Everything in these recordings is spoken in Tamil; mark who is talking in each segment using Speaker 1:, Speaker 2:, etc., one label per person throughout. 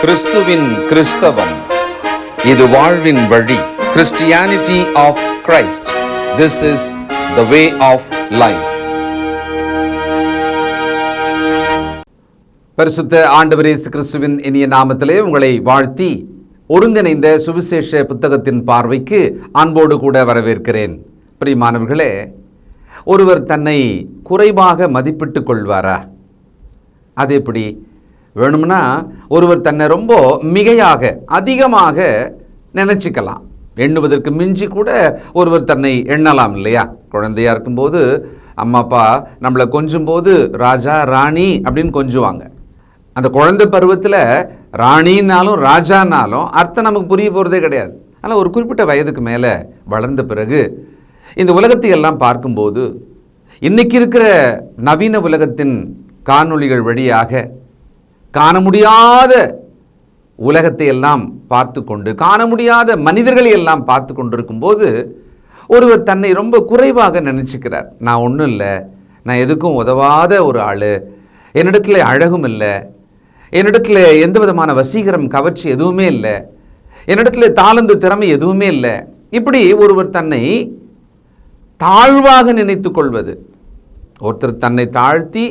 Speaker 1: கிறிஸ்துவின் கிறிஸ்தவம். இது வாழ்வின் வழி. Christianity of Christ this is the way of life
Speaker 2: பரிசுத்த ஆண்டவர் கிறிஸ்துவின் இனிய நாமத்திலே உங்களை வாழ்த்தி ஒருங்கிணைந்த சுவிசேஷ புத்தகத்தின் பார்வைக்கு அன்போடு கூட வரவேற்கிறேன். பிரியமானவர்களே ஒருவர் தன்னை குறைவாக மதிப்பிட்டு கொள்வாரா? அது எப்படி? வேணும்னா ஒருவர் தன்னை ரொம்ப மிகையாக அதிகமாக நினச்சிக்கலாம். எண்ணுவதற்கு மிஞ்சி கூட ஒருவர் தன்னை எண்ணலாம் இல்லையா? குழந்தையாக இருக்கும்போது அம்மா அப்பா நம்மளை கொஞ்சும் போது ராஜா ராணி அப்படின்னு கொஞ்சுவாங்க. அந்த குழந்தை பருவத்தில் ராணின்னாலும் ராஜானாலும் அர்த்தம் நமக்கு புரிய போகிறதே கிடையாது. ஆனால் ஒரு குறிப்பிட்ட வயதுக்கு மேலே வளர்ந்த பிறகு இந்த உலகத்தை எல்லாம் பார்க்கும்போது இன்னைக்கு இருக்கிற நவீன உலகத்தின் காணொளிகள் வழியாக காண முடியாத உலகத்தை எல்லாம் பார்த்து கொண்டு காண முடியாத மனிதர்களை எல்லாம் பார்த்து கொண்டிருக்கும் போது ஒருவர் தன்னை ரொம்ப குறைவாக நினச்சிக்கிறார். நான் ஒன்றும் இல்லை. நான் எதுக்கும் உதவாத ஒரு ஆள். என்னிடத்தில் அழகும் இல்லை. என்னிடத்தில் எந்த விதமான வசீகரம் கவர்ச்சி எதுவுமே இல்லை. என்னிடத்தில் தாளந்து திறமை எதுவுமே இல்லை. இப்படி ஒருவர் தன்னை தாழ்வாக நினைத்து கொள்வது. ஒருத்தர் தன்னை தாழ்த்தி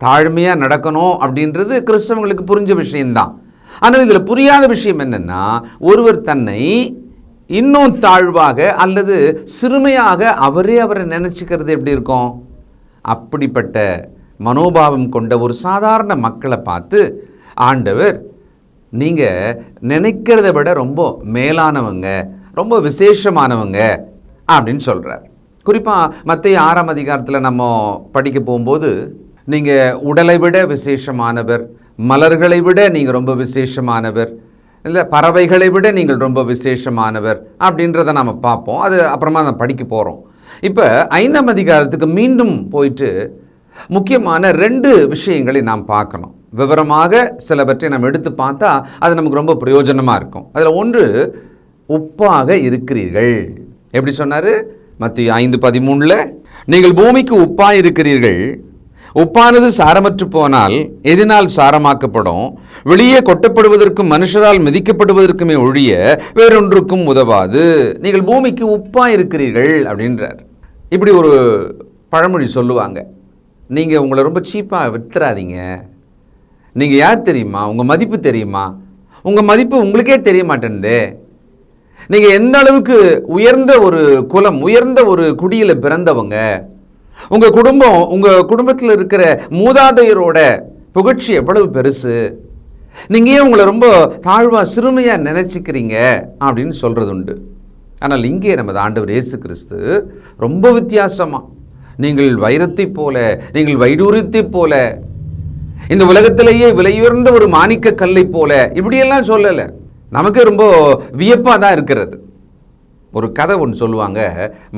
Speaker 2: தாழ்மையாக நடக்கணும் அப்படின்றது கிறிஸ்தவங்களுக்கு புரிஞ்ச விஷயம்தான். ஆனால் இதில் புரியாத விஷயம் என்னென்னா ஒருவர் தன்னை இன்னும் தாழ்வாக அல்லது சிறுமையாக அவரே அவரை நினச்சிக்கிறது எப்படி இருக்கும்? அப்படிப்பட்ட மனோபாவம் கொண்ட ஒரு சாதாரண மக்களை பார்த்து ஆண்டவர் நீங்கள் நினைக்கிறத விட ரொம்ப மேலானவங்க ரொம்ப விசேஷமானவங்க அப்படின்னு சொல்கிறார் குறிப்பாக மற்ற ஆறாம் அதிகாரத்தில் நம்ம படிக்க போகும்போது நீங்கள் உடலை விட விசேஷமானவர் மலர்களை விட நீங்கள் ரொம்ப விசேஷமானவர் இல்லை பறவைகளை விட நீங்கள் ரொம்ப விசேஷமானவர் அப்படின்றத நாம் பார்ப்போம். அது அப்புறமா நம்ம படிக்க போகிறோம் இப்போ ஐந்தாம் அதிகாரத்துக்கு மீண்டும் போயிட்டு முக்கியமான ரெண்டு விஷயங்களை நாம் பார்க்கணும். விவரமாக சிலவற்றை நம்ம எடுத்து பார்த்தா அது நமக்கு ரொம்ப பிரயோஜனமாக இருக்கும். அதில் ஒன்று உப்பாக இருக்கிறீர்கள். எப்படி சொன்னார்? மத்திய ஐந்து பதிமூணில் நீங்கள் பூமிக்கு உப்பாக இருக்கிறீர்கள் உப்பானது சாரமற்று போனால் எதனால் சாரமாக்கப்படும். வெளியே கொட்டப்படுவதற்கும் மனுஷரால் மிதிக்கப்படுவதற்குமே ஒழிய வேறொன்றுக்கும் உதவாது. நீங்கள் பூமிக்கு உப்பாக இருக்கிறீர்கள் அப்படின்றார். இப்படி ஒரு பழமொழி சொல்லுவாங்க. நீங்கள் உங்களை ரொம்ப சீப்பாக வித்துறாதீங்க. நீங்கள் யார் தெரியுமா? உங்கள் மதிப்பு தெரியுமா? உங்கள் மதிப்பு உங்களுக்கே தெரிய மாட்டேன்தே. நீங்கள் எந்த அளவுக்கு உயர்ந்த ஒரு குலம் உயர்ந்த ஒரு குடியில் பிறந்தவங்க உங்கள் குடும்பம் உங்கள் குடும்பத்தில் இருக்கிற மூதாதையரோட புகழ்ச்சி எவ்வளவு பெருசு? நீங்கள் ஏன் உங்களை ரொம்ப தாழ்வாக சிறுமையாக நினச்சிக்கிறீங்க? அப்படின்னு சொல்கிறது உண்டு. ஆனால் இங்கே நமது ஆண்டவர் இயேசு கிறிஸ்து ரொம்ப வித்தியாசமாக நீங்கள் வைரத்தைப் போல நீங்கள் வைடூரியத்தைப் போல இந்த உலகத்திலேயே விலையுயர்ந்த ஒரு மாணிக்க கல்லை போல இப்படியெல்லாம் சொல்லலை. நமக்கு ரொம்ப வியப்பாக தான் இருக்கிறது. ஒரு கதை ஒன்று சொல்லுவாங்க.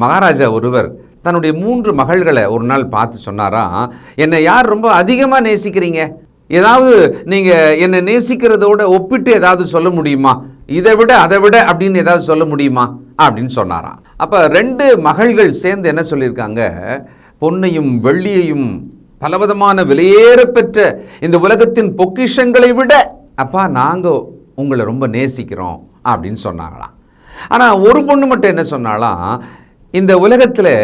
Speaker 2: மகாராஜா ஒருவர் தன்னுடைய மூன்று மகள்களை ஒரு நாள் பார்த்து சொன்னாராம் என்னை யார் ரொம்ப அதிகமாக நேசிக்கிறீங்க? ஏதாவது நீங்கள் என்னை நேசிக்கிறதோட ஒப்பிட்டு ஏதாவது சொல்ல முடியுமா? இதை விட அதை விட அப்படின்னு ஏதாவது சொல்ல முடியுமா? அப்படின்னு சொன்னாராம் அப்போ ரெண்டு மகள்கள் சேர்ந்து என்ன சொல்லியிருக்காங்க பொன்னையும் வெள்ளியையும் பலவிதமான விலையேறப்பெற்ற இந்த உலகத்தின் பொக்கிஷங்களை விட அப்பா நாங்கள் உங்களை ரொம்ப நேசிக்கிறோம் அப்படின்னு சொன்னாங்களாம். ஆனால் ஒரு பொண்ணு மட்டும் என்ன சொன்னாலாம் இந்த உலகத்தில்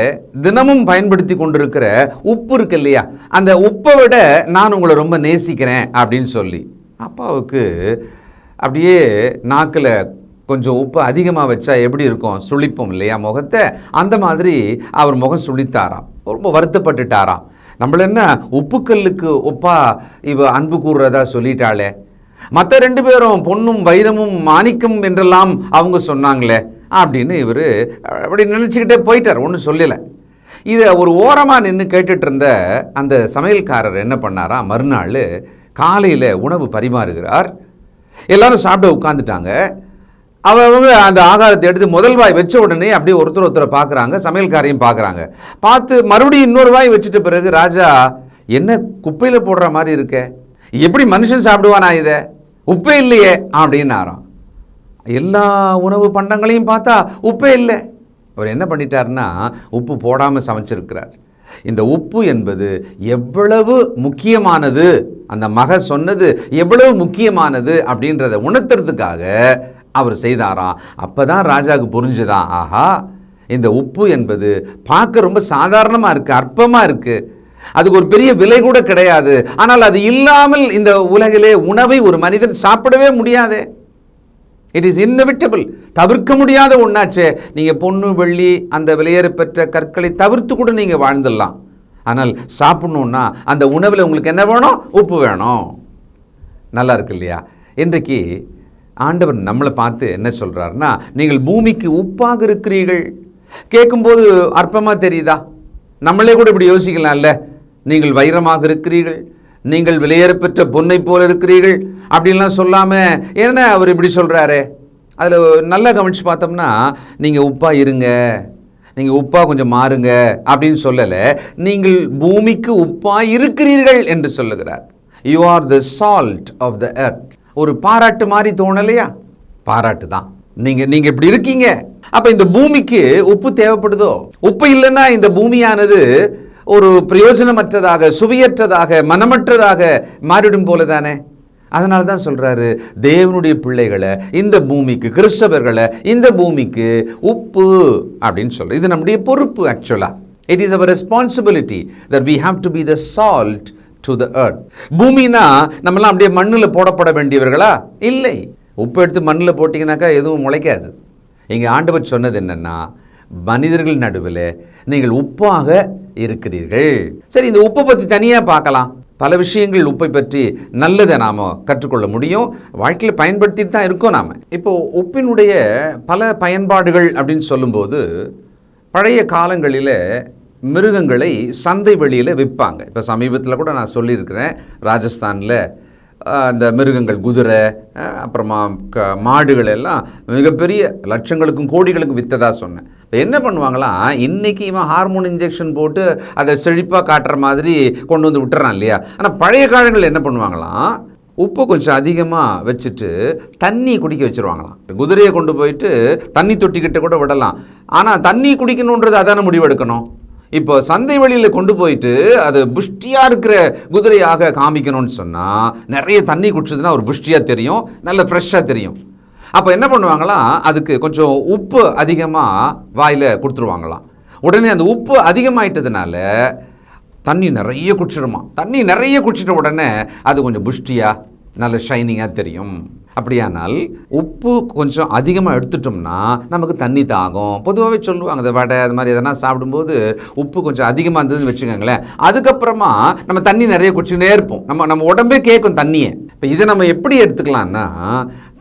Speaker 2: தினமும் பயன்படுத்தி கொண்டிருக்கிற உப்பு இருக்கு இல்லையா? அந்த உப்பை விட நான் உங்களை ரொம்ப நேசிக்கிறேன் அப்படின்னு சொல்லி. அப்பாவுக்கு அப்படியே நாக்கில் கொஞ்சம் உப்பு அதிகமாக வச்சா எப்படி இருக்கும்? சுளிப்போம் இல்லையா முகத்தை? அந்த மாதிரி அவர் முகம் சுளித்தாராம். ரொம்ப வருத்தப்பட்டுட்டாராம். நம்மள என்ன உப்புக்கல்லுக்கு ஒப்பா இவ அன்பு கூறுறதா சொல்லிட்டாளே? மற்ற ரெண்டு பேரும் பொண்ணும் வைரமும் மாணிக்கம் என்றெல்லாம் அவங்க சொன்னாங்களே. அப்படின்னு இவர் அப்படி நினச்சிக்கிட்டே போயிட்டார் ஒன்றும் சொல்லலை. இதை ஒரு ஓரமாக நின்று கேட்டுட்டு இருந்த அந்த சமையல்காரர் என்ன பண்ணாரா மறுநாள் காலையில் உணவு பரிமாறுகிறார். எல்லாரும் சாப்பிட உட்காந்துட்டாங்க அவங்க அந்த ஆகாரத்தை எடுத்து முதல் வாய் வச்ச உடனே அப்படியே ஒருத்தர் ஒருத்தரை பார்க்குறாங்க சமையல்காரையும் பார்க்குறாங்க பார்த்து மறுபடியும் இன்னொரு வாய் வச்சுட்ட பிறகு ராஜா என்ன குப்பையில் போடுற மாதிரி இருக்க? எப்படி மனுஷன் சாப்பிடுவானா இதை? உப்பே இல்லையே அப்படின்னாராம். எல்லா உணவு பண்டங்களையும் பார்த்தா உப்பே இல்லை. அவர் என்ன பண்ணிட்டாருன்னா உப்பு போடாமல் சமைச்சிருக்கிறார். இந்த உப்பு என்பது எவ்வளவு முக்கியமானது அந்த மக சொன்னது எவ்வளவு முக்கியமானது அப்படின்றத உணர்த்துறதுக்காக அவர் செய்தாராம். அப்போ தான் ராஜாவுக்கு புரிஞ்சுதான் ஆஹா இந்த உப்பு என்பது பார்க்க ரொம்ப சாதாரணமாக இருக்குது அற்பமாக இருக்குது அதுக்கு ஒரு பெரிய விலை கூட கிடையாது. ஆனால் அது இல்லாமல் இந்த உலகிலே உணவை ஒரு மனிதன் சாப்பிடவே முடியாதே. இட் இஸ் இன்னவிட்டபிள் தவிர்க்க முடியாத ஒன்றாச்சே நீங்கள் பொண்ணு வெள்ளி அந்த விலையேற பெற்ற கற்களை தவிர்த்து கூட நீங்கள் வாழ்ந்துடலாம். ஆனால் சாப்பிட்ணுன்னா அந்த உணவில் உங்களுக்கு என்ன வேணும்? உப்பு வேணும். நல்லா இருக்கு இல்லையா? இன்றைக்கு ஆண்டவர் நம்மளை பார்த்து என்ன சொல்கிறாருன்னா நீங்கள் பூமிக்கு உப்பாக இருக்கிறீர்கள். கேட்கும்போது அற்பமாக தெரியுதா? நம்மளே கூட இப்படி யோசிக்கலாம்ல. நீங்கள் வைரமாக இருக்கிறீர்கள். நீங்கள் விலையேறப்பெற்ற பொன்னை போல இருக்கிறீர்கள் அப்படின்லாம் சொல்லாமல் என்ன அவர் இப்படி சொல்கிறாரு அதில் நல்லா கவனித்து பார்த்தோம்னா நீங்கள் உப்பாக இருங்க. நீங்கள் உப்பா கொஞ்சம் மாறுங்க அப்படின்னு சொல்லலை. நீங்கள் பூமிக்கு உப்பாக இருக்கிறீர்கள் என்று சொல்லுகிறார். You are the salt of the earth ஒரு பாராட்டு மாதிரி தோணலையா? பாராட்டு தான். நீங்கள் நீங்கள் இப்படி இருக்கீங்க. அப்போ இந்த பூமிக்கு உப்பு தேவைப்படுதோ? உப்பு இல்லைன்னா இந்த பூமியானது ஒரு பிரயோஜனமற்றதாக சுவையற்றதாக மனமற்றதாக மாறிடும் போல தானே அதனால தான் சொல்கிறாரு தேவனுடைய பிள்ளைகளை இந்த பூமிக்கு கிறிஸ்தவர்களை இந்த பூமிக்கு உப்பு அப்படின்னு சொல்ற இது நம்முடைய பொறுப்பு ஆக்சுவலாக it is our responsibility that we have to be the salt to the earth பூமினா நம்மலாம் அப்படியே மண்ணில் போடப்பட வேண்டியவர்களா? இல்லை. உப்பு எடுத்து மண்ணில் போட்டிங்கனாக்கா எதுவும் முளைக்காது. இங்கே ஆண்டவர் சொன்னது என்னென்னா மனிதர்கள் நடுவில் நீங்கள் உப்பாக இருக்கிறீர்கள். சரி இந்த உப்பை பற்றி தனியாக பார்க்கலாம். பல விஷயங்கள் உப்பை பற்றி நல்லதை நாம் கற்றுக்கொள்ள முடியும். வாழ்க்கையில் பயன்படுத்திட்டு தான் இருக்கோம் நாம். இப்போ உப்பினுடைய பல பயன்பாடுகள் அப்படின்னு சொல்லும்போது பழைய காலங்களில் மிருகங்களை சந்தை வெளியில் விற்பாங்க. இப்போ சமீபத்தில் கூட நான் சொல்லியிருக்கிறேன் ராஜஸ்தானில் அந்த மிருகங்கள் குதிரை அப்புறமா க மாடுகள் எல்லாம் மிகப்பெரிய லட்சங்களுக்கும் கோடிகளுக்கும் விற்றதா சொன்னேன். இப்போ என்ன பண்ணுவாங்களாம் இன்றைக்கி இவன் ஹார்மோன் இன்ஜெக்ஷன் போட்டு அதை செழிப்பாக காட்டுற மாதிரி கொண்டு வந்து விட்டுறான் இல்லையா? ஆனால் பழைய காலங்களில் என்ன பண்ணுவாங்களாம் உப்பு கொஞ்சம் அதிகமாக வச்சுட்டு தண்ணி குடிக்க வச்சுருவாங்களாம். குதிரையை கொண்டு போயிட்டு தண்ணி தொட்டிக்கிட்ட கூட விடலாம். ஆனால் தண்ணி குடிக்கணுன்றது அதான முடிவெடுக்கணும்? இப்போ சந்தை வெளியில் கொண்டு போயிட்டு அது புஷ்டியாக இருக்கிற குதிரையாக காமிக்கணும்னு சொன்னால் நிறைய தண்ணி குடிச்சதுன்னா ஒரு புஷ்டியாக தெரியும் நல்ல ஃப்ரெஷ்ஷாக தெரியும். அப்போ என்ன பண்ணுவாங்களாம் அதுக்கு கொஞ்சம் உப்பு அதிகமாக வாயில் கொடுத்துருவாங்களாம். உடனே அந்த உப்பு அதிகமாயிட்டதுனால தண்ணி நிறைய குடிச்சிடுமா தண்ணி நிறைய குடிச்சிட்ட உடனே அது கொஞ்சம் புஷ்டியாக நல்ல ஷைனிங்காக தெரியும். அப்படியானால் உப்பு கொஞ்சம் அதிகமாக எடுத்துட்டோம்னா நமக்கு தண்ணி தாகும் பொதுவாகவே சொல்லுவாங்க இந்த வடை அது மாதிரி எதனா சாப்பிடும்போது உப்பு கொஞ்சம் அதிகமாக இருந்ததுன்னு வச்சுக்கோங்களேன். அதுக்கப்புறமா நம்ம தண்ணி நிறைய குடிச்சுக்கிட்டே இருப்போம். நம்ம நம்ம உடம்பே கேட்கும் தண்ணியை. இப்போ இதை நம்ம எப்படி எடுத்துக்கலாம்னா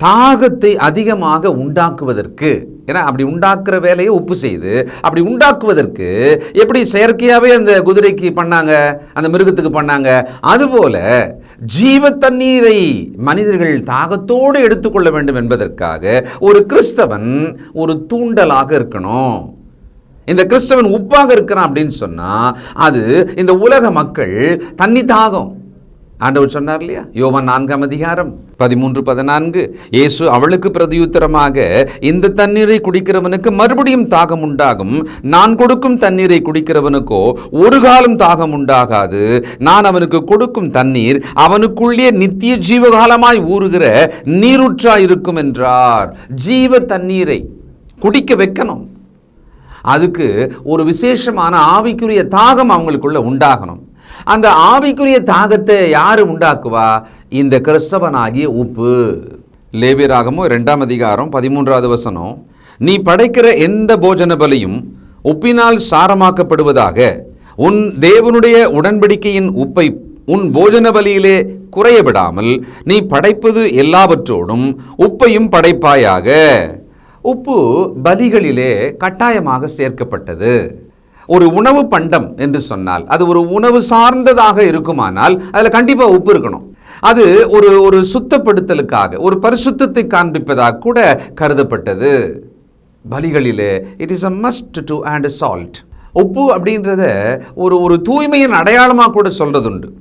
Speaker 2: தாகத்தை அதிகமாக உண்டாக்குவதற்கு ஏன்னா அப்படி உண்டாக்குற வேலையை உப்பு செய்து அப்படி உண்டாக்குவதற்கு எப்படி செயற்கையாகவே அந்த குதிரைக்கு பண்ணாங்க அந்த மிருகத்துக்கு பண்ணாங்க அதுபோல ஜீவ தண்ணீரை மனிதர்கள் தாகத்தோடு எடுத்துக்கொள்ள வேண்டும் என்பதற்காக ஒரு கிறிஸ்தவன் ஒரு தூண்டலாக இருக்கணும். இந்த கிறிஸ்தவன் உப்பாக இருக்கிறான் அப்படின்னு சொன்னால் அது இந்த உலக மக்கள் தண்ணி தாகம். ஆண்டவர் சொன்னார் இல்லையா? யோவான் நான்காம் அதிகாரம் பதிமூன்று பதினான்கு. இயேசு அவளுக்கு பிரதியுத்தரமாக இந்த தண்ணீரை குடிக்கிறவனுக்கு மறுபடியும் தாகம் உண்டாகும். நான் கொடுக்கும் தண்ணீரை குடிக்கிறவனுக்கோ ஒரு காலம் தாகம் உண்டாகாது. நான் அவனுக்கு கொடுக்கும் தண்ணீர் அவனுக்குள்ளே நித்திய ஜீவகாலமாய் ஊறுகிற நீரூற்றாய் இருக்கும் என்றார். ஜீவ தண்ணீரை குடிக்க வைக்கணும். அதுக்கு ஒரு விசேஷமான ஆவிக்குரிய தாகம் அவங்களுக்குள்ள உண்டாகணும். அந்த ஆவிக்குரிய தாகத்தை யார் உண்டாக்குவா? இந்த கிறிஸ்தவனாகிய உப்பு. லேபியராகமோ ரெண்டாம் அதிகாரம் பதிமூன்றாவது வசனம். நீ படைக்கிற எந்த போஜன பலியும் உப்பினால் சாரமாக்கப்படுவதாக. உன் தேவனுடைய உடன்படிக்கையின் உப்பை உன் போஜன பலியிலே குறைய விடாமல் நீ படைப்பது எல்லாவற்றோடும் உப்பையும் படைப்பாயாக. உப்பு பலிகளிலே கட்டாயமாக சேர்க்கப்பட்டது. ஒரு உணவு பண்டம் என்று சொன்னால் அது ஒரு உணவு சார்ந்ததாக இருக்குமானால் அதில் கண்டிப்பாக உப்பு இருக்கணும். அது ஒரு ஒரு சுத்தப்படுத்தலுக்காக ஒரு பரிசுத்தத்தை காண்பிப்பதாக கூட கருதப்பட்டது. பலிகளிலே it is a must to and salt உப்பு அப்படின்றத ஒரு ஒரு தூய்மையின் அடையாளமாக கூட சொல்கிறது உண்டு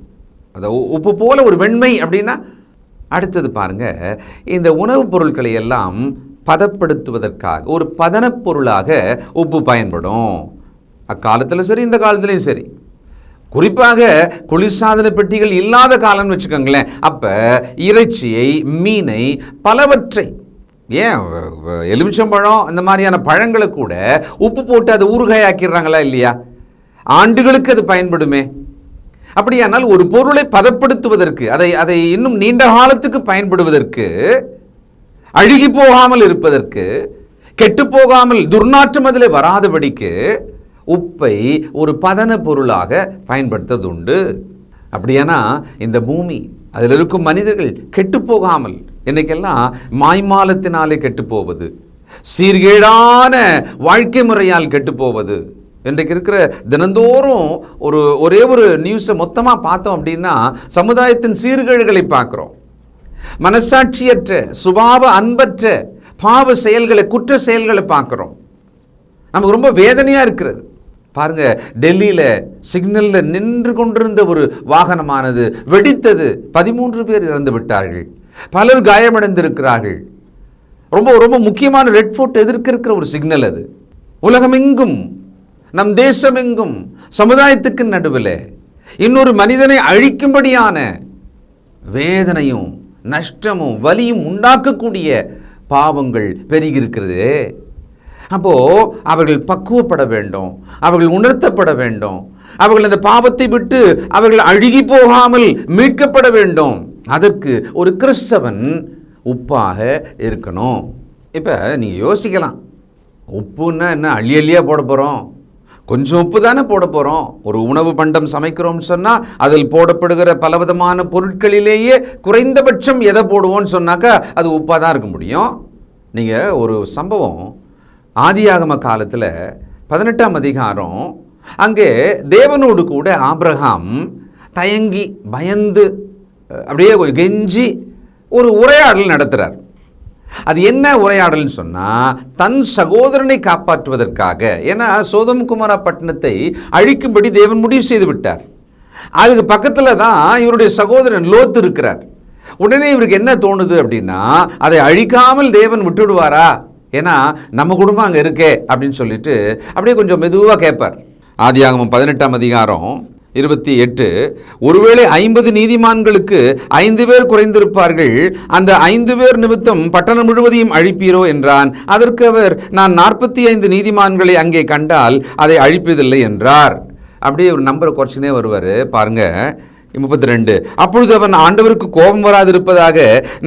Speaker 2: அது உ- உப்பு போல ஒரு வெண்மை அப்படின்னா அடுத்தது பாருங்க இந்த உணவுப் பொருட்களை எல்லாம் பதப்படுத்துவதற்காக ஒரு பதனப் பொருளாக உப்பு பயன்படும். அக்காலத்திலும் சரி இந்த காலத்துலேயும் சரி. குறிப்பாக குளிர்சாதன பெட்டிகள் இல்லாத காலம்னு வச்சுக்கோங்களேன். அப்போ இறைச்சியை மீனை பலவற்றை ஏன் எலுமிச்சம்பழம் இந்த மாதிரியான பழங்களை கூட உப்பு போட்டு அதை ஊறுகாயாக்கிடுறாங்களா இல்லையா? ஆண்டுகளுக்கு அது பயன்படுமே. அப்படியானால் ஒரு பொருளை பதப்படுத்துவதற்கு அதை அதை இன்னும் நீண்ட காலத்துக்கு பயன்படுவதற்கு அழுகி போகாமல் இருப்பதற்கு கெட்டு போகாமல் துர்நாற்றம் அதில் வராதபடிக்கு உப்பை ஒரு பதன பொருளாக பயன்படுத்துவது உண்டு அப்படியானா இந்த பூமி அதில் இருக்கும் மனிதர்கள் கெட்டு போகாமல் இன்னைக்கெல்லாம் மாய்மாலத்தினாலே கெட்டு போவது சீர்கேடான வாழ்க்கை முறையால் கெட்டு போவது இன்றைக்கு இருக்கிற தினந்தோறும் ஒரு ஒரே ஒரு நியூஸை மொத்தமாக பார்த்தோம் அப்படின்னா சமுதாயத்தின் சீர்கேடுகளை பார்க்குறோம். மனசாட்சியற்ற சுபாவ அன்பற்ற பாவ செயல்களை குற்ற செயல்களை பார்க்குறோம். நமக்கு ரொம்ப வேதனையாக இருக்கிறது. பாருங்க டெல்லியில் சிக்னலில் நின்று கொண்டிருந்த ஒரு வாகனமானது வெடித்தது. பதிமூன்று பேர் இறந்து விட்டார்கள். பலர் காயமடைந்திருக்கிறார்கள். ரொம்ப ரொம்ப முக்கியமான ரெட் ஃபோர்ட் எதிர்க்க இருக்கிற ஒரு சிக்னல் அது. உலகமெங்கும் நம் தேசமெங்கும் சமுதாயத்துக்கு நடுவில் இன்னொரு மனிதனை அழிக்கும்படியான வேதனையும் நஷ்டமும் வலியும் உண்டாக்கக்கூடிய பாவங்கள் பெருகியிருக்கிறது. அப்போது அவர்கள் பக்குவப்பட வேண்டும். அவர்கள் உணர்த்தப்பட வேண்டும். அவர்கள் அந்த பாவத்தை விட்டு அவர்கள் அழுகி போகாமல் மீட்கப்பட வேண்டும். அதற்கு ஒரு கிறிஸ்தவன் உப்பாக இருக்கணும். இப்போ நீங்கள் யோசிக்கலாம். உப்புன்னா என்ன? அள்ளி அள்ளியாக போட போகிறோம் கொஞ்சம் உப்பு தானே போட போகிறோம் ஒரு உணவு பண்டம் சமைக்கிறோம்னு சொன்னால் அதில் போடப்படுகிற பலவிதமான பொருட்களிலேயே குறைந்தபட்சம் எதை போடுவோம்னு சொன்னாக்கா அது உப்பாக தான் இருக்க முடியும். நீங்கள் ஒரு சம்பவம் ஆதியாகம காலத்தில் பதினெட்டாம் அதிகாரம் அங்கே தேவனோடு கூட ஆப்ரஹாம் தயங்கி பயந்து அப்படியே கொஞ்சம் கெஞ்சி ஒரு உரையாடல் நடத்துகிறார் அது என்ன உரையாடல்னு சொன்னால் தன் சகோதரனை காப்பாற்றுவதற்காக. ஏன்னா சோதம் குமாரா பட்டணத்தை அழிக்கும்படி தேவன் முடிவு செய்து விட்டார். அதுக்கு பக்கத்தில் தான் இவருடைய சகோதரன் லோத்து இருக்கிறார். உடனே இவருக்கு என்ன தோணுது அப்படின்னா அதை அழிக்காமல் தேவன் விட்டுடுவாரா ஏன்னா நம்ம குடும்பம் அங்கே இருக்கே அப்படின்னு சொல்லிட்டு அப்படியே கொஞ்சம் மெதுவாக கேட்பார். ஆதியாகமம் பதினெட்டாம் அதிகாரம் இருபத்தி எட்டு. ஒருவேளை ஐம்பது நீதிமான்களுக்கு ஐந்து பேர் குறைந்திருப்பார்கள் அந்த ஐந்து பேர் நிமித்தம் பட்டணம் முழுவதையும் அழிப்பீரோ என்றான். அதற்கு அவர் நான் நாற்பத்தி ஐந்து நீதிமான்களை அங்கே கண்டால் அதை அழிப்பதில்லை என்றார். அப்படியே ஒரு நம்பரை குறைச்சினே வருவார். பாருங்க முப்பத்தி ரெண்டு. அப்பொழுது அவன் ஆண்டவருக்கு கோபம் வராதிருப்பதாக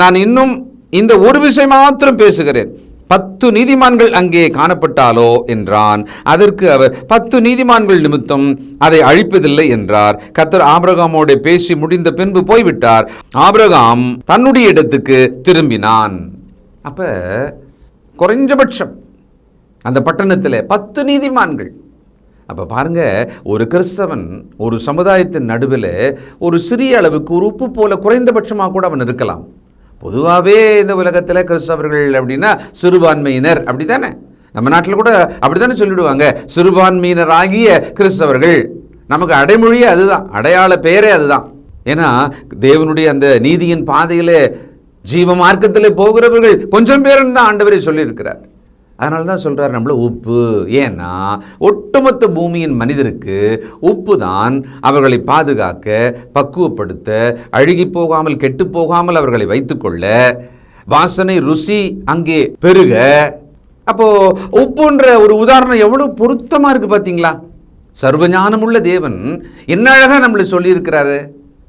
Speaker 2: நான் இன்னும் இந்த ஒரு விஷயம் மாத்திரம் பேசுகிறேன். பத்து நீதிமான்கள் அங்கே காணப்பட்டாலோ என்றான். அதற்கு அவர் பத்து நீதிமான்கள் நிமித்தம் அதை அழிப்பதில்லை என்றார். கத்தர் ஆபிரகாமோடு பேசி முடிந்த பின்பு போய்விட்டார். ஆபிரகாம் தன்னுடைய இடத்துக்கு திரும்பினான். அப்ப குறைஞ்சபட்சம் அந்த பட்டணத்தில் பத்து நீதிமான்கள். அப்போ பாருங்க ஒரு கிறிஸ்தவன் ஒரு சமுதாயத்தின் நடுவில் ஒரு சிறிய அளவுக்கு ஒரு உப்பு போல குறைந்தபட்சமாக கூட அவன் இருக்கலாம். பொதுவாகவே இந்த உலகத்தில் கிறிஸ்தவர்கள் அப்படின்னா சிறுபான்மையினர். அப்படி தானே நம்ம நாட்டில் கூட அப்படி தானே சொல்லிவிடுவாங்க சிறுபான்மையினராகிய கிறிஸ்தவர்கள். நமக்கு அடைமொழியே அதுதான். அடையாள பெயரே அதுதான். ஏன்னா தேவனுடைய அந்த நீதியின் பாதையில் ஜீவ மார்க்கத்தில் போகிறவர்கள் கொஞ்சம் பேருன்னு தான் ஆண்டவரே சொல்லியிருக்கிறார். அதனால தான் சொல்கிறார் நம்மள உப்பு ஏன்னா ஒட்டுமொத்த பூமியின் மனிதருக்கு உப்பு தான் அவர்களை பாதுகாக்க பக்குவப்படுத்த அழுகி போகாமல் கெட்டு போகாமல் அவர்களை வைத்துக்கொள்ள வாசனை ருசி அங்கே பெருக. அப்போது உப்புன்ற ஒரு உதாரணம் எவ்வளோ பொருத்தமாக இருக்குது பார்த்தீங்களா சர்வஞானமுள்ள தேவன் என்ன அழகாக நம்மளை சொல்லியிருக்கிறாரு?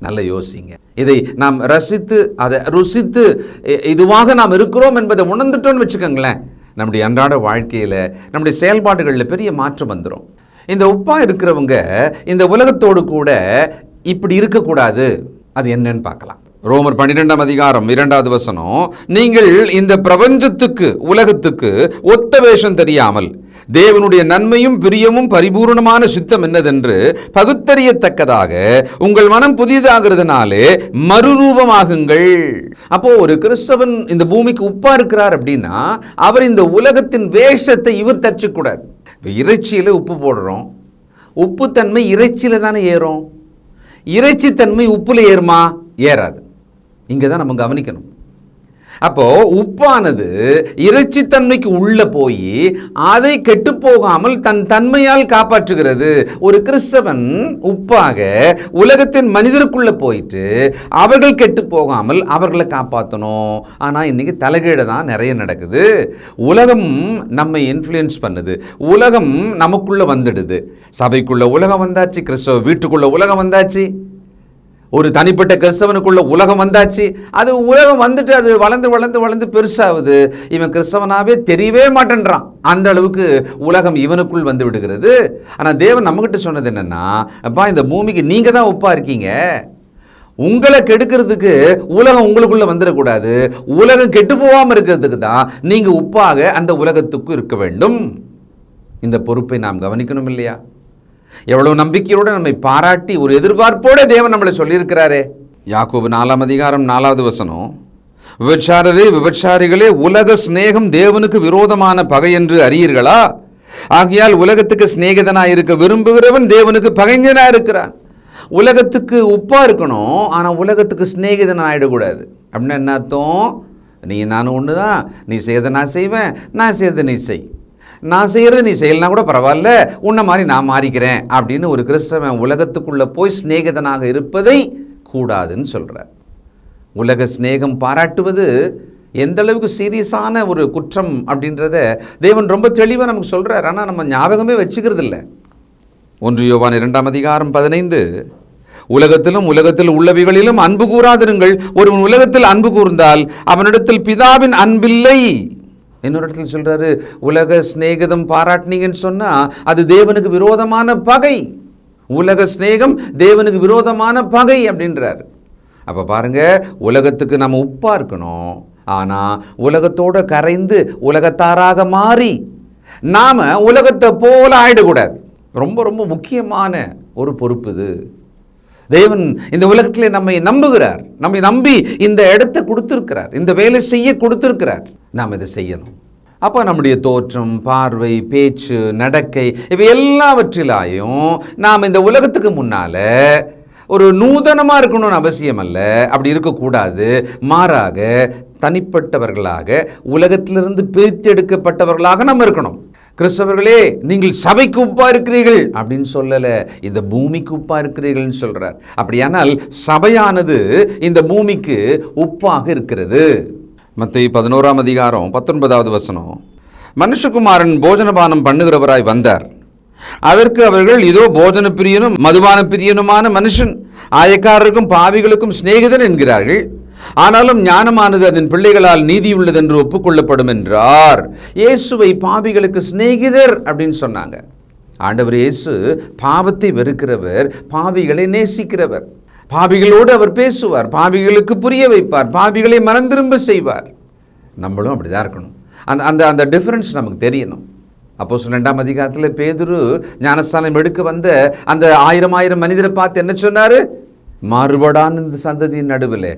Speaker 2: நல்ல யோசிங்க. இதை நாம் ரசித்து அதை ருசித்து இதுவாக நாம் இருக்கிறோம் என்பதை உணர்ந்துட்டோன்னு வச்சுக்கோங்களேன். நம்முடைய அன்றாட வாழ்க்கையில் நம்முடைய செயல்பாடுகளில் பெரிய மாற்றம் வந்துடும் இந்த உப்பாக இருக்கிறவங்க இந்த உலகத்தோடு கூட இப்படி இருக்கக்கூடாது. அது என்னன்னு பார்க்கலாம். ரோமர் பன்னிரெண்டாம் அதிகாரம் இரண்டாவது வசனம் நீங்கள் இந்த பிரபஞ்சத்துக்கு உலகத்துக்கு ஒத்த வேஷம் தெரியாமல் தேவனுடைய நன்மையும் பிரியமும் பரிபூர்ணமான சித்தம் என்னதென்று பகுத்தறியத்தக்கதாக உங்கள் மனம் புதியதாகிறதுனாலே மறுரூபமாகுங்கள். அப்போ ஒரு கிறிஸ்தவன் இந்த பூமிக்கு உப்பா இருக்கிறார் அப்படின்னா அவர் இந்த உலகத்தின் வேஷத்தை இவர் தச்சுக்கூடாது. இப்போ இறைச்சியில் உப்பு போடுறோம். உப்புத்தன்மை இறைச்சியில் தானே ஏறும். இறைச்சித்தன்மை உப்புல ஏறுமா? ஏறாது. இங்கே தான் நம்ம கவனிக்கணும். அப்போது உப்பானது இறைச்சித்தன்மைக்கு உள்ளே போய் அதை கெட்டுப்போகாமல் தன் தன்மையால் காப்பாற்றுகிறது. ஒரு கிறிஸ்தவன் உப்பாக உலகத்தின் மனிதருக்குள்ளே போயிட்டு அவர்கள் கெட்டு போகாமல் அவர்களை காப்பாற்றணும் ஆனால் இன்னைக்கு தலைகீழ தான் நிறைய நடக்குது. உலகம் நம்மை இன்ஃப்ளூயன்ஸ் பண்ணுது. உலகம் நமக்குள்ளே வந்துடுது. சபைக்குள்ளே உலகம் வந்தாச்சு கிறிஸ்தவ வீட்டுக்குள்ளே உலகம் வந்தாச்சு. ஒரு தனிப்பட்ட கிறிஸ்தவனுக்குள்ள உலகம் வந்தாச்சு. அது உலகம் வந்துட்டு அது வளர்ந்து வளர்ந்து வளர்ந்து பெருசாகுது. இவன் கிறிஸ்தவனாவே தெரியவே மாட்டேன்றான். அந்த அளவுக்கு உலகம் இவனுக்குள் வந்து விடுகிறது. ஆனால் தேவன் நம்மகிட்ட சொன்னது என்னென்னா அப்பா இந்த பூமிக்கு நீங்கள் தான் உப்பாக இருக்கீங்க. உங்களை கெடுக்கிறதுக்கு உலகம் உங்களுக்குள்ளே வந்துடக்கூடாது. உலகம் கெட்டு போகாமல் இருக்கிறதுக்கு தான் நீங்கள் உப்பாக அந்த உலகத்துக்கு இருக்க வேண்டும். இந்த பொறுப்பை நாம் கவனிக்கணும் இல்லையா? எவ்வளவு நம்பிக்கையோடு நம்மை பாராட்டி ஒரு எதிர்பார்ப்போட தேவன் நம்மளை சொல்லியிருக்கிறாரே. யாக்கோபு நாலாம் அதிகாரம் நாலாவது வசனம் விபச்சாரரே விபச்சாரிகளே உலக சிநேகம் தேவனுக்கு விரோதமான பகை என்று அறியீர்களா? ஆகையால் உலகத்துக்கு சிநேகிதனாய் இருக்க விரும்புகிறவன் தேவனுக்கு பகைஞனா இருக்கிறான் உலகத்துக்கு உப்பாக இருக்கணும் ஆனால் உலகத்துக்கு சிநேகிதன் ஆயிடக்கூடாது அப்படின்னா என்ன அர்த்தம்? நீ நானும் ஒன்று தான் நீ செய்த நான் செய்வேன். நான் செய்த நீ செய். நான் செய்கிறது நீ செய்யலனா கூட பரவாயில்ல. உன்னை மாதிரி நான் மாறிக்கிறேன் அப்படின்னு ஒரு கிறிஸ்தவன் உலகத்துக்குள்ளே போய் சிநேகிதனாக இருப்பதை கூடாதுன்னு சொல்கிறார் உலக சிநேகம் பாராட்டுவது எந்த அளவுக்கு சீரியஸான ஒரு குற்றம் அப்படின்றத தேவன் ரொம்ப தெளிவாக நமக்கு சொல்கிறார் ஆனால் நம்ம ஞாபகமே வச்சுக்கிறது இல்லை ஒன்று யோவான் இரண்டாம் அதிகாரம் பதினைந்து. உலகத்திலும் உலகத்தில் உள்ளவைகளிலும் அன்பு கூறாதிருங்கள். ஒருவன் உலகத்தில் அன்பு கூர்ந்தால் அவனிடத்தில் பிதாவின் அன்பில்லை. இன்னொரு இடத்துல சொல்கிறாரு உலக சிநேகிதம் பாராட்டினீங்கன்னு சொன்னால் அது தேவனுக்கு விரோதமான பகை. உலக சிநேகம் தேவனுக்கு விரோதமான பகை அப்படின்றாரு. அப்போ பாருங்க உலகத்துக்கு நம்ம உப்பாக இருக்கணும். ஆனால் உலகத்தோட கரைந்து உலகத்தாராக மாறி நாம் உலகத்தை போல ஆயிடக்கூடாது. ரொம்ப ரொம்ப முக்கியமான ஒரு பொறுப்பு இது. தேவன் இந்த உலகத்தில் நம்மை நம்புகிறார். நம்மை நம்பி இந்த இடத்தை கொடுத்துருக்கிறார். இந்த வேலை செய்ய கொடுத்துருக்கிறார். நாம் இதை செய்யணும். அப்போ நம்முடைய தோற்றம் பார்வை பேச்சு நடக்கை இவை எல்லாவற்றிலாயும் நாம் இந்த உலகத்துக்கு முன்னால் ஒரு நூதனமாக இருக்கணும்னு அவசியம் அல்ல. அப்படி இருக்கக்கூடாது. மாறாக தனிப்பட்டவர்களாக உலகத்திலிருந்து பிரித்தெடுக்கப்பட்டவர்களாக நம்ம இருக்கணும். கிறிஸ்தவர்களே நீங்கள் சபைக்கு உப்பா இருக்கிறீர்கள் அப்படின்னு சொல்லல. இந்த பூமிக்கு உப்பா இருக்கிறீர்கள்னு சொல்றார். அப்படியானால் சபையானது இந்த பூமிக்கு உப்பாக இருக்கிறது. மத்திய பதினோராம் அதிகாரம் பத்தொன்பதாவது வசனம். மனுஷகுமாரன் போஜனபானம் பண்ணுகிறவராய் வந்தார். அதற்கு அவர்கள் இதோ போஜன பிரியனும் மதுபான பிரியனுமான மனுஷன் ஆயக்காரருக்கும் பாவிகளுக்கும் சிநேகிதன் என்கிறார்கள். ஆனாலும் ஞானமானது அதன் பிள்ளைகளால் நீதியுள்ளது என்று ஒப்புக்கொள்ளப்படும் என்றார் இயேசுவை பாவிகளுக்கு சிநேகிதர் அப்படின்னு சொன்னாங்க. ஆண்டவர் இயேசு பாவத்தை வெறுக்கிறவர் பாவிகளை நேசிக்கிறவர். பாவிகளோடு அவர் பேசுவார் பாவிகளுக்கு புரிய வைப்பார் பாவிகளை மனந்திரும்ப செய்வார். நம்மளும் அப்படிதான் இருக்கணும். அந்த அந்த அந்த டிஃப்ரென்ஸ் நமக்கு தெரியணும். அப்போ ரெண்டாம் அதிகாரத்தில் பேதுரு ஞானஸ்தானம் எடுக்க வந்த அந்த ஆயிரம் ஆயிரம் மனிதரை பார்த்து என்ன சொன்னார்? மாறுபடான இந்த சந்ததியின் நடுவில்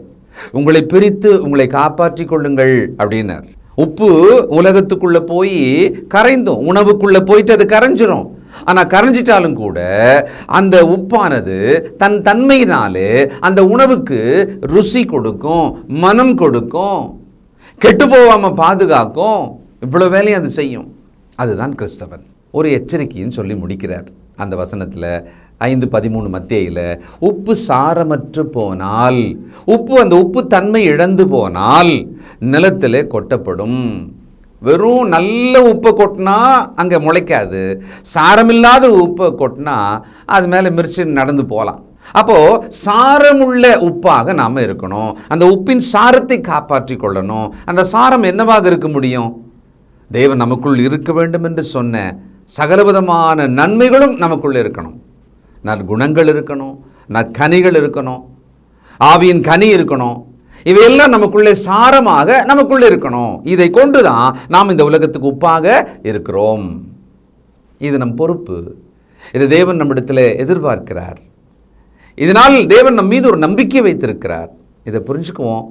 Speaker 2: உங்களை பிரித்து உங்களை காப்பாற்றி கொள்ளுங்கள் அப்படின்னார். உப்பு உலகத்துக்குள்ள போய் கரைந்தும் உணவுக்குள்ள போயிட்டு அது கரைஞ்சிரும். ஆனா கரைஞ்சிட்டாலும் கூட அந்த உப்பானது தன் தன்மையினாலே அந்த உணவுக்கு ருசி கொடுக்கும் மனம் கொடுக்கும். கெட்டு போகாமல் பாதுகாக்கும். இவ்வளவு வேலையும் அது செய்யும். அதுதான் கிறிஸ்தவன். ஒரு எச்சரிக்கைன்னு சொல்லி முடிக்கிறார் அந்த வசனத்தில். ஐந்து பதிமூணு மத்தியில் உப்பு சாரமற்று போனால் உப்பு அந்த உப்பு தன்மை இழந்து போனால் நிலத்தில் கொட்டப்படும். வெறும் நல்ல உப்பை கொட்டினா அங்கே முளைக்காது. சாரமில்லாத உப்பை கொட்டினா அது மேலே மிரிச்சு நடந்து போகலாம். அப்போது சாரமுள்ள உப்பாக நாம் இருக்கணும். அந்த உப்பின் சாரத்தை காப்பாற்றி கொள்ளணும். அந்த சாரம் என்னவாக இருக்க முடியும்? தேவன் நமக்குள் இருக்க வேண்டும் என்று சொன்ன சகலவிதமான நன்மைகளும் நமக்குள்ளே இருக்கணும். நற்குணங்கள் இருக்கணும் நற்கனிகள் இருக்கணும் ஆவியின் கனி இருக்கணும். இவையெல்லாம் நமக்குள்ளே சாரமாக நமக்குள்ளே இருக்கணும். இதை கொண்டு தான் நாம் இந்த உலகத்துக்கு உப்பாக இருக்கிறோம். இது நம் பொறுப்பு. இது தேவன் நம்மிடத்தில் எதிர்பார்க்கிறார். இதனால் தேவன் நம் மீது ஒரு நம்பிக்கை வைத்திருக்கிறார். இதை புரிஞ்சுக்குவோம்.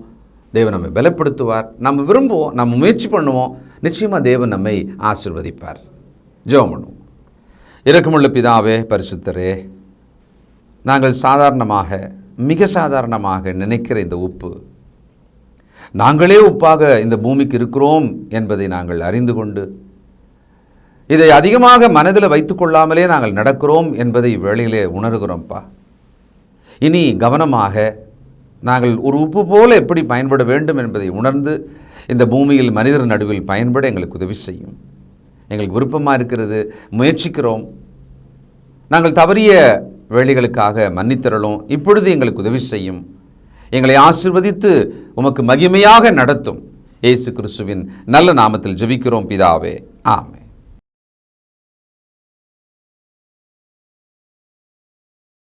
Speaker 2: தேவன் நம்மை பலப்படுத்துவார். நம்ம விரும்புவோம் நம்ம முயற்சி பண்ணுவோம். நிச்சயமாக தேவன் நம்மை ஆசிர்வதிப்பார். ஜெபம் பண்ணுவோம். இறக்கமுள்ள பிதாவே பரிசுத்தரே நாங்கள் சாதாரணமாக மிக சாதாரணமாக நினைக்கிற இந்த உப்பு நாங்களே உப்பாக இந்த பூமிக்கு இருக்கிறோம் என்பதை நாங்கள் அறிந்து கொண்டு இதை அதிகமாக மனதில் வைத்துக்கொள்ளாமலே நாங்கள் நடக்கிறோம் என்பதை வேளையிலே உணர்கிறோம்ப்பா இனி கவனமாக நாங்கள் ஒரு உப்பு போல எப்படி பயன்பட வேண்டும் என்பதை உணர்ந்து இந்த பூமியில் மனிதர் நடுவில் பயன்பட எங்களுக்கு உதவி செய்யும். எங்களுக்கு விருப்பமாக இருக்கிறது முயற்சிக்கிறோம். நாங்கள் தவறிய வேலைகளுக்காக மன்னித்தரலும் இப்பொழுது எங்களுக்கு உதவி செய்யும். எங்களை ஆசிர்வதித்து உமக்கு மகிமையாக நடத்தும். இயேசு கிறிஸ்துவின் நல்ல நாமத்தில் ஜெபிக்கிறோம் பிதாவே. ஆமே